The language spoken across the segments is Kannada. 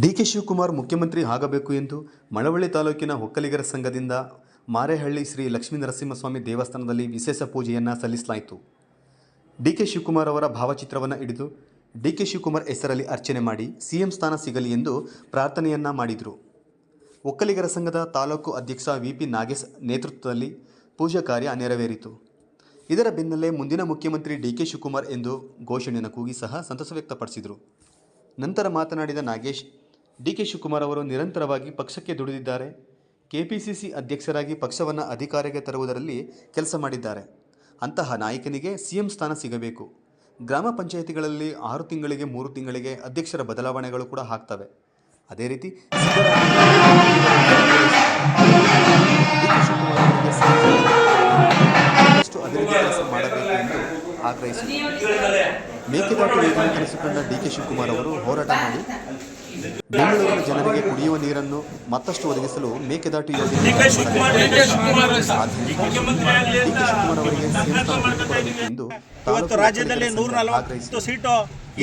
ಡಿಕೆ ಶಿವಕುಮಾರ್ ಮುಖ್ಯಮಂತ್ರಿ ಆಗಬೇಕು ಎಂದು ಮಳವಳ್ಳಿ ತಾಲೂಕಿನ ಒಕ್ಕಲಿಗರ ಸಂಘದಿಂದ ಮಾರೇಹಳ್ಳಿ ಶ್ರೀ ಲಕ್ಷ್ಮೀ ನರಸಿಂಹಸ್ವಾಮಿ ದೇವಸ್ಥಾನದಲ್ಲಿ ವಿಶೇಷ ಪೂಜೆಯನ್ನು ಸಲ್ಲಿಸಲಾಯಿತು. ಡಿಕೆ ಶಿವಕುಮಾರ್ ಅವರ ಭಾವಚಿತ್ರವನ್ನು ಹಿಡಿದು ಡಿಕೆ ಶಿವಕುಮಾರ್ ಹೆಸರಲ್ಲಿ ಅರ್ಚನೆ ಮಾಡಿ ಸಿಎಂ ಸ್ಥಾನ ಸಿಗಲಿ ಎಂದು ಪ್ರಾರ್ಥನೆಯನ್ನ ಮಾಡಿದರು. ಒಕ್ಕಲಿಗರ ಸಂಘದ ತಾಲೂಕು ಅಧ್ಯಕ್ಷ ವಿ ಪಿ ನಾಗೇಶ್ ನೇತೃತ್ವದಲ್ಲಿ ಪೂಜಾ ಕಾರ್ಯ ನೆರವೇರಿತು. ಇದರ ಬೆನ್ನಲ್ಲೇ ಮುಂದಿನ ಮುಖ್ಯಮಂತ್ರಿ ಡಿ ಕೆ ಶಿವಕುಮಾರ್ ಎಂದು ಘೋಷಣೆಯನ್ನು ಕೂಗಿ ಸಹ ಸಂತಸ ವ್ಯಕ್ತಪಡಿಸಿದರು. ನಂತರ ಮಾತನಾಡಿದ ನಾಗೇಶ್ ಡಿಕೆ ಶಿವಕುಮಾರ್ ಅವರು ನಿರಂತರವಾಗಿ ಪಕ್ಷಕ್ಕೆ ದುಡಿದಿದ್ದಾರೆ. ಕೆಪಿಸಿಸಿ ಅಧ್ಯಕ್ಷರಾಗಿ ಪಕ್ಷವನ್ನು ಅಧಿಕಾರಕ್ಕೆ ತರುವುದರಲ್ಲಿ ಕೆಲಸ ಮಾಡಿದ್ದಾರೆ. ಅಂತಹ ನಾಯಕನಿಗೆ ಸಿಎಂ ಸ್ಥಾನ ಸಿಗಬೇಕು. ಗ್ರಾಮ ಪಂಚಾಯಿತಿಗಳಲ್ಲಿ ಆರು ತಿಂಗಳಿಗೆ ಮೂರು ತಿಂಗಳಿಗೆ ಅಧ್ಯಕ್ಷರ ಬದಲಾವಣೆಗಳು ಕೂಡ ಆಗ್ತವೆ. ಅದೇ ರೀತಿ ಕೆಲಸ ಮಾಡಬೇಕು ಎಂದು ಆಗ್ರಹಿಸಿದರು ಮೇಕೆದಾಟು ಯೋಜನೆ ಕನಸುಕೊಂಡ ಡಿಕೆ ಶಿವಕುಮಾರ್ ಅವರು ಹೋರಾಟ ಮಾಡಿ ಬೆಂಗಳೂರಿನ ಜನರಿಗೆ ಕುಡಿಯುವ ನೀರನ್ನು ಮತ್ತಷ್ಟು ಒದಗಿಸಲು ಮೇಕೆದಾಟು ಯೋಜನೆ ಎಂದು ಇವತ್ತು ರಾಜ್ಯದಲ್ಲಿ ನೂರ ನಲವತ್ತು. ಸೀಟು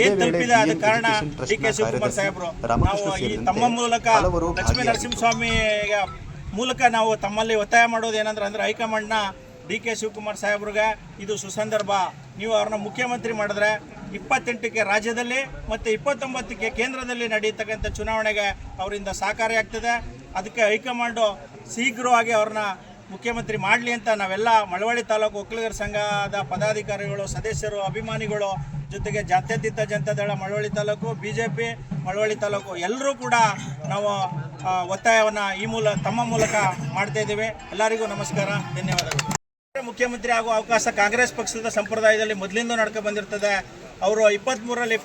ಏನ್ ತಲುಪಿದೆ ಕಾರಣ ಡಿ ಕೆ ಶಿವಕುಮಾರ್ ಕಾರ್ಯದರ್ಶಿ ಸಾಹೇಬರು. ರಾಮಕೃಷ್ಣ ನಾವು ಈ ತಮ್ಮ ಮೂಲಕ ಲಕ್ಷ್ಮೀ. ನರಸಿಂಹಸ್ವಾಮಿ ಮೂಲಕ ನಾವು ತಮ್ಮಲ್ಲಿ ಒತ್ತಾಯ ಮಾಡೋದು ಏನಂದ್ರೆ ಅಂದ್ರೆ ಹೈಕಮಾಂಡ್ನ ಡಿ ಕೆ ಶಿವಕುಮಾರ್ ಸಾಹೇಬ್ರಿಗೆ ಇದು ಸುಸಂದರ್ಭ. ನೀವು ಅವ್ರನ್ನ ಮುಖ್ಯಮಂತ್ರಿ ಮಾಡಿದ್ರೆ ಇಪ್ಪತ್ತೆಂಟಕ್ಕೆ ರಾಜ್ಯದಲ್ಲಿ ಮತ್ತು ಇಪ್ಪತ್ತೊಂಬತ್ತಕ್ಕೆ ಕೇಂದ್ರದಲ್ಲಿ ನಡೆಯತಕ್ಕಂಥ ಚುನಾವಣೆಗೆ ಅವರಿಂದ ಸಹಕಾರಿಯಾಗ್ತದೆ ಅದಕ್ಕೆ ಹೈಕಮಾಂಡು ಶೀಘ್ರವಾಗಿ ಅವ್ರನ್ನ ಮುಖ್ಯಮಂತ್ರಿ ಮಾಡಲಿ ಅಂತ ನಾವೆಲ್ಲ ಮಳವಳ್ಳಿ ತಾಲೂಕು ಒಕ್ಕಲಿಗರ ಸಂಘದ ಪದಾಧಿಕಾರಿಗಳು, ಸದಸ್ಯರು, ಅಭಿಮಾನಿಗಳು ಜೊತೆಗೆ ಜಾತ್ಯತೀತ Janata Dal Malavalli taluk B J P Malavalli taluk ಎಲ್ಲರೂ ಕೂಡ ನಾವು ಒತ್ತಾಯವನ್ನು ಈ ಮೂಲ, ತಮ್ಮ ಮೂಲಕ ಮಾಡ್ತಾ ಇದ್ದೀವಿ. ಎಲ್ಲರಿಗೂ ನಮಸ್ಕಾರ. ಧನ್ಯವಾದಗಳು. ಮುಖ್ಯಮಂತ್ರಿ ಆಗುವ ಅವಕಾಶ ಕಾಂಗ್ರೆಸ್ ಪಕ್ಷದ ಸಂಪ್ರದಾಯದಲ್ಲಿ ಮೊದಲಿಂದ ನಡ್ಕೊ ಬಂದಿರ್ತದೆ. ಅವರು ಇಪ್ಪತ್ತ್ಮೂರರಲ್ಲಿ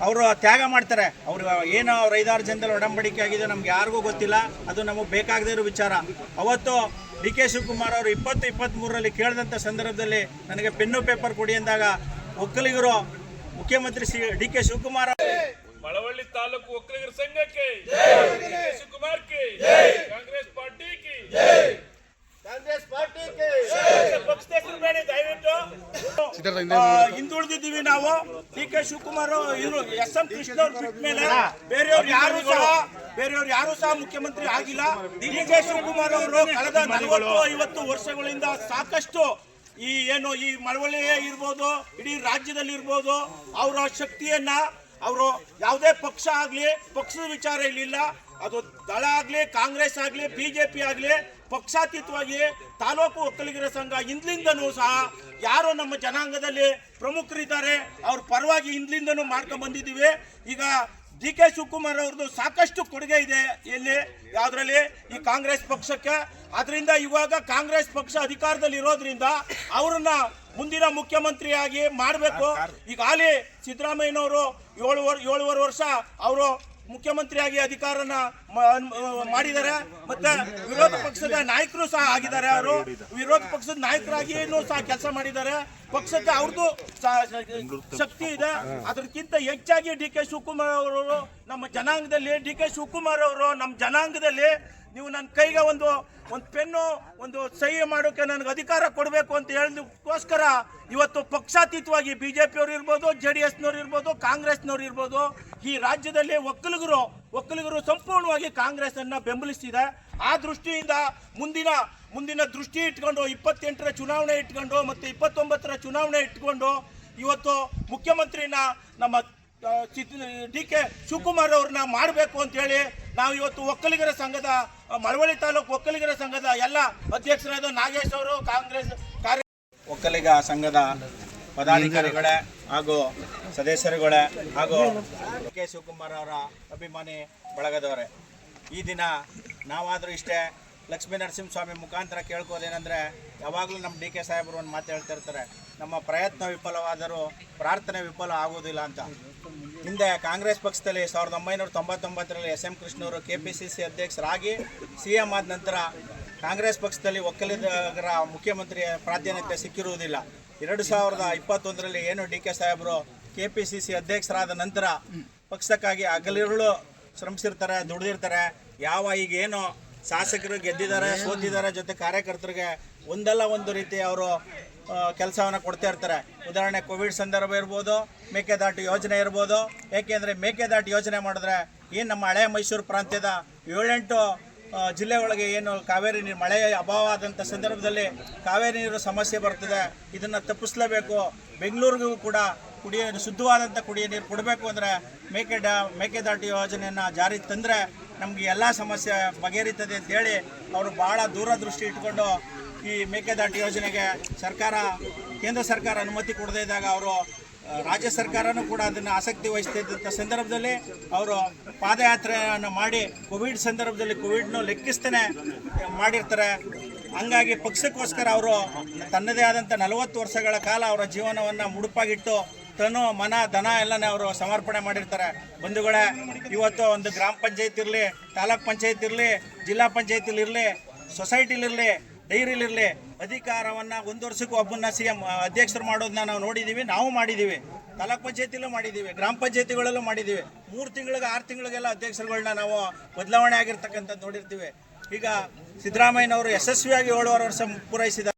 ಅವರು ತ್ಯಾಗ ಮಾಡ್ತಾರೆ. ಅವರು ಏನು ಅವ್ರ ಐದಾರು ಜನದಲ್ಲಿ ಒಡಂಬಡಿಕೆ ಆಗಿದೆ ನಮ್ಗೆ ಯಾರಿಗೂ ಗೊತ್ತಿಲ್ಲ. ಅದು ನಮಗೆ ಬೇಕಾಗದೇ ಇರೋ ವಿಚಾರ. ಅವತ್ತು ಡಿ ಕೆ ಶಿವಕುಮಾರ್ ಅವರು ಇಪ್ಪತ್ತು ಇಪ್ಪತ್ತ್ಮೂರರಲ್ಲಿ ಕೇಳಿದಂಥ ಸಂದರ್ಭದಲ್ಲಿ ನನಗೆ ಪೆನ್ನು ಪೇಪರ್ ಕೊಡಿ ಅಂದಾಗ ಒಕ್ಕಲಿಗರು ಮುಖ್ಯಮಂತ್ರಿ C D K Shivakumar Malavalli taluk ಒಕ್ಕಲಿಗರ ಸಂಘಕ್ಕೆ ಶಿವಕುಮಾರ್ ಕೆ ಕಾಂಗ್ರೆಸ್ ಪಾರ್ಟಿ ಕಿ ಪಕ್ಷದ ಬೇಡಿ ದಯವಿಟ್ಟು ಆ, ಹಿಂದುಳಿದಿದ್ದೀವಿ ನಾವು. ಡಿ ಕೆ ಶಿವಕುಮಾರ್ ಇವರು ಎಸ್ ಎಂ ಕೃಷ್ಣ ಅವ್ರು ಬಿಟ್ಟ ಮೇಲೆ ಬೇರೆಯವ್ರು ಯಾರು ಸಹ ಬೇರೆಯವ್ರು ಯಾರು ಸಹ ಮುಖ್ಯಮಂತ್ರಿ ಆಗಿಲ್ಲ. ಡಿ ಕೆ ಶಿವಕುಮಾರ್ ಅವರು ಕಳೆದ ನಲವತ್ತು ಐವತ್ತು ವರ್ಷಗಳಿಂದ ಸಾಕಷ್ಟು ಈ ಏನು ಈ ಮಳವಳ್ಳಿಯೇ ಇರ್ಬೋದು ಇಡೀ ರಾಜ್ಯದಲ್ಲಿ ಇರ್ಬೋದು ಅವರ ಶಕ್ತಿಯನ್ನ ಅವರು ಯಾವುದೇ ಪಕ್ಷ ಆಗಲಿ ಪಕ್ಷದ ವಿಚಾರ ಇರಲಿಲ್ಲ. ಅದು ದಳ ಆಗಲಿ ಕಾಂಗ್ರೆಸ್ ಆಗಲಿ ಬಿಜೆಪಿ ಆಗಲಿ ಪಕ್ಷಾತೀತವಾಗಿ ತಾಲೂಕು ಒಕ್ಕಲಿಗರ ಸಂಘ ಹಿಂದ್ಲಿಂದನೂ ಸಹ ಯಾರು ನಮ್ಮ ಜನಾಂಗದಲ್ಲಿ ಪ್ರಮುಖರಿದ್ದಾರೆ. ಅವ್ರ ಪರವಾಗಿ ಹಿಂದ್ಲಿಂದನೂ ಮಾಡ್ಕೊಂಡು ಬಂದಿದ್ದೀವಿ. ಈಗ ಡಿ ಕೆ ಶಿವಕುಮಾರ್ ಅವ್ರದ್ದು ಸಾಕಷ್ಟು ಕೊಡುಗೆ ಇದೆ ಎಲ್ಲಿ ಯಾವುದ್ರಲ್ಲಿ? ಈ ಕಾಂಗ್ರೆಸ್ ಪಕ್ಷಕ್ಕೆ. ಅದರಿಂದ ಇವಾಗ ಕಾಂಗ್ರೆಸ್ ಪಕ್ಷ ಅಧಿಕಾರದಲ್ಲಿ ಇರೋದ್ರಿಂದ ಅವ್ರನ್ನ ಮುಂದಿನ ಮುಖ್ಯಮಂತ್ರಿಯಾಗಿ ಮಾಡಬೇಕು. ಈಗ ಹಾಲಿ ಸಿದ್ದರಾಮಯ್ಯನವರು ಏಳು ವರ್ ಏಳುವರೆ ವರ್ಷ ಅವರು ಮುಖ್ಯಮಂತ್ರಿಯಾಗಿ ಅಧಿಕಾರನ ಮಾಡಿದ್ದಾರೆ. ಮತ್ತೆ ವಿರೋಧ ಪಕ್ಷದ ನಾಯಕರು ಸಹ ಆಗಿದ್ದಾರೆ. ಅವರು ವಿರೋಧ ಪಕ್ಷದ ನಾಯಕರಾಗಿಯೂ ಸಹ ಕೆಲಸ ಮಾಡಿದ್ದಾರೆ. ಪಕ್ಷಕ್ಕೆ ಅವ್ರದ್ದು ಶಕ್ತಿ ಇದೆ. ಅದಕ್ಕಿಂತ ಹೆಚ್ಚಾಗಿ ಡಿ ಕೆ ಶಿವಕುಮಾರ್ ಅವರು ನಮ್ಮ ಜನಾಂಗದಲ್ಲಿ, ಡಿ ಕೆ ಶಿವಕುಮಾರ್ ಅವರು ನಮ್ಮ ಜನಾಂಗದಲ್ಲಿ ನೀವು ನನ್ನ ಕೈಗೆ ಒಂದು ಒಂದು ಪೆನ್ನು, ಒಂದು ಸಹಿ ಮಾಡೋಕೆ ನನಗೆ ಅಧಿಕಾರ ಕೊಡಬೇಕು ಅಂತ ಹೇಳಿದಕ್ಕೋಸ್ಕರ ಇವತ್ತು ಪಕ್ಷಾತೀತವಾಗಿ ಬಿ ಜೆ ಪಿಯವರು ಇರ್ಬೋದು, ಜೆ ಡಿ ಎಸ್ನವ್ರು ಇರ್ಬೋದು, ಕಾಂಗ್ರೆಸ್ನವ್ರು ಇರ್ಬೋದು, ಈ ರಾಜ್ಯದಲ್ಲಿ ಒಕ್ಕಲಿಗರು ಒಕ್ಕಲಿಗರು ಸಂಪೂರ್ಣವಾಗಿ ಕಾಂಗ್ರೆಸ್ ಅನ್ನ ಬೆಂಬಲಿಸ್ತಿದೆ. ಆ ದೃಷ್ಟಿಯಿಂದ ಮುಂದಿನ ಮುಂದಿನ ದೃಷ್ಟಿ ಇಟ್ಕೊಂಡು, ಇಪ್ಪತ್ತೆಂಟರ ಚುನಾವಣೆ ಇಟ್ಕೊಂಡು ಮತ್ತು ಇಪ್ಪತ್ತೊಂಬತ್ತರ ಚುನಾವಣೆ ಇಟ್ಕೊಂಡು ಇವತ್ತು ಮುಖ್ಯಮಂತ್ರಿನ ನಮ್ಮ ಡಿ ಕೆ ಶಿವಕುಮಾರ್ ಅವ್ರನ್ನ ಮಾಡಬೇಕು ಅಂತೇಳಿ ನಾವು ಇವತ್ತು ಒಕ್ಕಲಿಗರ ಸಂಘದ, ಮಳವಳ್ಳಿ ತಾಲೂಕು ಒಕ್ಕಲಿಗರ ಸಂಘದ ಎಲ್ಲ ಅಧ್ಯಕ್ಷರಾದ ನಾಗೇಶ್ ಅವರು, ಕಾಂಗ್ರೆಸ್ ಕಾರ್ಯ ಒಕ್ಕಲಿಗ ಸಂಘದ ಪದಾಧಿಕಾರಿಗಳೇ ಹಾಗೂ ಸದಸ್ಯರುಗಳೇ ಹಾಗೂ ಕೆ. ಶಿವಕುಮಾರ್ ಅವರ ಅಭಿಮಾನಿ ಬಳಗದವರೇ. ಈ ದಿನ ನಾವಾದರೂ ಇಷ್ಟೇ ಲಕ್ಷ್ಮೀ ನರಸಿಂಹಸ್ವಾಮಿ ಮುಖಾಂತರ ಕೇಳ್ಕೋದೇನೆಂದರೆ ಯಾವಾಗಲೂ ನಮ್ಮ ಡಿ ಕೆ ಸಾಹೇಬರು ಒಂದು ಮಾತು ಹೇಳ್ತಾ ಇರ್ತಾರೆ, ನಮ್ಮ ಪ್ರಯತ್ನ ವಿಫಲವಾದರೂ ಪ್ರಾರ್ಥನೆ ವಿಫಲ ಆಗುವುದಿಲ್ಲ ಅಂತ. ಹಿಂದೆ ಕಾಂಗ್ರೆಸ್ ಪಕ್ಷದಲ್ಲಿ ಸಾವಿರದ ಒಂಬೈನೂರ ತೊಂಬತ್ತೊಂಬತ್ತರಲ್ಲಿ ಎಸ್ ಎಂ ಕೃಷ್ಣವರು ಕೆ ಪಿ ಸಿ ಸಿ ಅಧ್ಯಕ್ಷರಾಗಿ ಸಿ ಎಂ ಆದ ನಂತರ ಕಾಂಗ್ರೆಸ್ ಪಕ್ಷದಲ್ಲಿ ಒಕ್ಕಲಿಗರ ಮುಖ್ಯಮಂತ್ರಿ ಪ್ರಾಧಾನ್ಯತೆ ಸಿಕ್ಕಿರುವುದಿಲ್ಲ. ಎರಡು ಸಾವಿರದ ಇಪ್ಪತ್ತೊಂದರಲ್ಲಿ ಏನು ಡಿ ಕೆ ಸಾಹೇಬರು ಕೆ ಪಿ ಸಿ ಸಿ ಅಧ್ಯಕ್ಷರಾದ ನಂತರ ಪಕ್ಷಕ್ಕಾಗಿ ಹಗಲಿರುಳು ಶ್ರಮಿಸಿರ್ತಾರೆ, ದುಡಿದಿರ್ತಾರೆ. ಯಾವ ಈಗ ಏನು ಶಾಸಕರು ಗೆದ್ದಿದ್ದಾರೆ, ಸೋತಿದ್ದಾರೆ ಜೊತೆ ಕಾರ್ಯಕರ್ತರಿಗೆ ಒಂದಲ್ಲ ಒಂದು ರೀತಿ ಅವರು ಕೆಲಸವನ್ನು ಕೊಡ್ತಾ ಇರ್ತಾರೆ. ಉದಾಹರಣೆ ಕೋವಿಡ್ ಸಂದರ್ಭ ಇರ್ಬೋದು, ಮೇಕೆದಾಟು ಯೋಜನೆ ಇರ್ಬೋದು. ಏಕೆಂದರೆ ಮೇಕೆದಾಟು ಯೋಜನೆ ಮಾಡಿದ್ರೆ ಏನು ನಮ್ಮ ಹಳೆ ಮೈಸೂರು ಪ್ರಾಂತ್ಯದ ಏಳೆಂಟು ಜಿಲ್ಲೆ ಒಳಗೆ ಏನು ಕಾವೇರಿ ನೀರು, ಮಳೆ ಅಭಾವ ಆದಂಥ ಸಂದರ್ಭದಲ್ಲಿ ಕಾವೇರಿ ನೀರು ಸಮಸ್ಯೆ ಬರ್ತದೆ. ಇದನ್ನು ತಪ್ಪಿಸಲೇಬೇಕು. ಬೆಂಗಳೂರಿಗೂ ಕೂಡ ಕುಡಿಯ ಶುದ್ಧವಾದಂಥ ಕುಡಿಯೋ ನೀರು ಕೊಡಬೇಕು ಅಂದರೆ ಮೇಕೆ ಡಾ ಮೇಕೆದಾಟು ಯೋಜನೆಯನ್ನು ಜಾರಿ ತಂದರೆ ನಮಗೆ ಎಲ್ಲ ಸಮಸ್ಯೆ ಬಗೆಹರಿತದೆ ಅಂತೇಳಿ ಅವರು ಭಾಳ ದೂರದೃಷ್ಟಿ ಇಟ್ಕೊಂಡು ಈ ಮೇಕೆದಾಟು ಯೋಜನೆಗೆ ಸರ್ಕಾರ, ಕೇಂದ್ರ ಸರ್ಕಾರ ಅನುಮತಿ ಕೊಡದೇ ಇದ್ದಾಗ ಅವರು ರಾಜ್ಯ ಸರ್ಕಾರನೂ ಕೂಡ ಅದನ್ನು ಆಸಕ್ತಿ ವಹಿಸ್ತಿದ್ದಂಥ ಸಂದರ್ಭದಲ್ಲಿ ಅವರು ಪಾದಯಾತ್ರೆಯನ್ನು ಮಾಡಿ ಕೋವಿಡ್ ಸಂದರ್ಭದಲ್ಲಿ ಕೋವಿಡ್ನು ಲೆಕ್ಕಿಸ್ತೇನೆ ಮಾಡಿರ್ತಾರೆ. ಹಂಗಾಗಿ ಪಕ್ಷಕ್ಕೋಸ್ಕರ ಅವರು ತನ್ನದೇ ಆದಂಥ ನಲವತ್ತು ವರ್ಷಗಳ ಕಾಲ ಅವರ ಜೀವನವನ್ನು ಮುಡುಪಾಗಿಟ್ಟು ತನು, ಮನ, ಧನ ಎಲ್ಲನೇ ಅವರು ಸಮರ್ಪಣೆ ಮಾಡಿರ್ತಾರೆ. ಬಂಧುಗಳೇ, ಇವತ್ತು ಒಂದು ಗ್ರಾಮ ಪಂಚಾಯತ್ ಇರಲಿ, ತಾಲೂಕ್ ಪಂಚಾಯತ್ ಇರಲಿ, ಜಿಲ್ಲಾ ಪಂಚಾಯತಿಲಿರಲಿ ಸೊಸೈಟಿಲಿರಲಿ ಡೈರಿಲಿರಲಿ ಅಧಿಕಾರವನ್ನು ಒಂದು ವರ್ಷಕ್ಕೂ ಒಬ್ಬನ್ನ ಸಿ ಎಂ ಅಧ್ಯಕ್ಷರು ಮಾಡೋದನ್ನ ನಾವು ನೋಡಿದ್ದೀವಿ ನಾವು ಮಾಡಿದ್ದೀವಿ ತಾಲೂಕ್ ಪಂಚಾಯತಿಲೂ ಮಾಡಿದ್ದೀವಿ ಗ್ರಾಮ ಪಂಚಾಯತಿಗಳಲ್ಲೂ ಮಾಡಿದ್ದೀವಿ ಮೂರು ತಿಂಗಳಿಗೆ, ಆರು ತಿಂಗಳಿಗೆಲ್ಲ ಅಧ್ಯಕ್ಷರುಗಳನ್ನ ನಾವು ಬದಲಾವಣೆ ಆಗಿರ್ತಕ್ಕಂಥದ್ದು ನೋಡಿರ್ತೀವಿ. ಈಗ ಸಿದ್ದರಾಮಯ್ಯನವರು ಯಶಸ್ವಿಯಾಗಿ ಏಳುವರೆ ವರ್ಷ ಪೂರೈಸಿದ